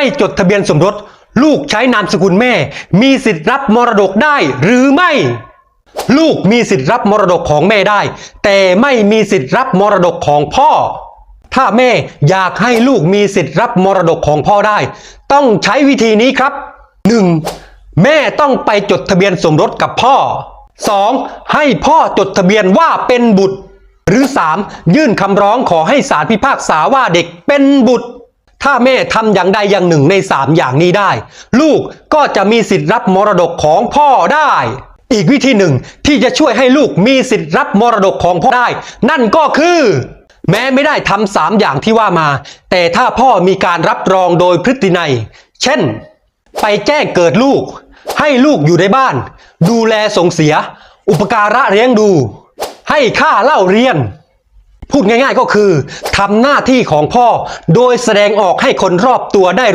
ไม่จดทะเบียนสมรส ลูกใช้นามสกุลแม่ มีสิทธิ์รับมรดกได้หรือไม่ ลูกมีสิทธิ์รับมรดกของแม่ได้ แต่ไม่มีสิทธิ์รับมรดกของพ่อ ถ้าแม่อยากให้ลูกมีสิทธิ์รับมรดกของพ่อได้ ต้องใช้วิธีนี้ครับ 1. แม่ต้องไปจดทะเบียนสมรสกับพ่อ 2. ให้พ่อจดทะเบียนว่าเป็นบุตร หรือ 3. ยื่นคำร้องขอให้ศาลพิพากษาว่าเด็กเป็นบุตร ถ้าแม่ทำอย่างใดอย่างหนึ่งใน3อย่างนี้ได้ ลูกก็จะมีสิทธิ์รับมรดกของพ่อได้ อีกวิธีหนึ่งที่จะช่วยให้ลูกมีสิทธิ์รับมรดกของพ่อได้ นั่นก็คือ แม้ไม่ได้ทำสามอย่างที่ว่ามา แต่ถ้าพ่อมีการรับรองโดยพฤตินัย เช่น ไปแจ้งเกิดลูก ให้ลูกอยู่ในบ้าน ดูแลส่งเสีย อุปการะเลี้ยงดู ให้ค่าเล่าเรียน พูดง่ายๆก็คือทำหน้าที่ของพ่อโดยแสดงออกให้คนรอบตัวได้